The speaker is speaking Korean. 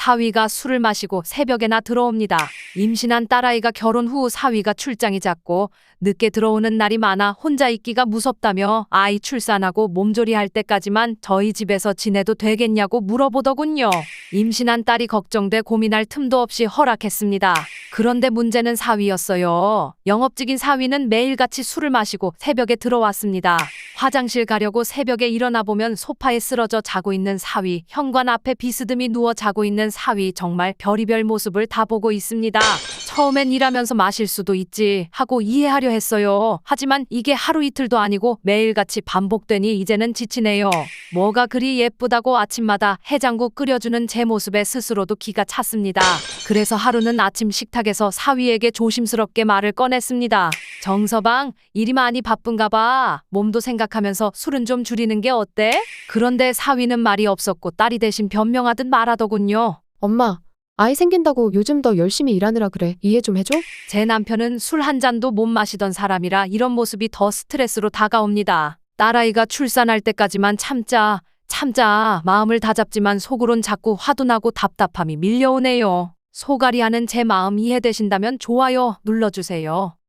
사위가 술을 마시고 새벽에나 들어옵니다. 임신한 딸아이가 결혼 후 사위가 출장이 잦고 늦게 들어오는 날이 많아 혼자 있기가 무섭다며 아이 출산하고 몸조리할 때까지만 저희 집에서 지내도 되겠냐고 물어보더군요. 임신한 딸이 걱정돼 고민할 틈도 없이 허락했습니다. 그런데 문제는 사위였어요. 영업직인 사위는 매일같이 술을 마시고 새벽에 들어왔습니다. 화장실 가려고 새벽에 일어나 보면 소파에 쓰러져 자고 있는 사위, 현관 앞에 비스듬히 누워 자고 있는 사위 정말 별의별 모습을 다 보고 있습니다. 처음엔 일하면서 마실 수도 있지 하고 이해하려 했어요. 하지만 이게 하루 이틀도 아니고 매일같이 반복되니 이제는 지치네요. 뭐가 그리 예쁘다고 아침마다 해장국 끓여주는 제 모습에 스스로도 기가 찼습니다. 그래서 하루는 아침 식탁에서 사위에게 조심스럽게 말을 꺼냈습니다. 정서방, 일이 많이 바쁜가 봐. 몸도 생각하면서 술은 좀 줄이는 게 어때? 그런데 사위는 말이 없었고 딸이 대신 변명하듯 말하더군요. 엄마, 아이 생긴다고 요즘 더 열심히 일하느라 그래. 이해 좀 해줘? 제 남편은 술 한 잔도 못 마시던 사람이라 이런 모습이 더 스트레스로 다가옵니다. 딸아이가 출산할 때까지만 참자, 참자, 마음을 다잡지만 속으론 자꾸 화도 나고 답답함이 밀려오네요. 소갈이 하는 제 마음 이해되신다면 좋아요 눌러주세요.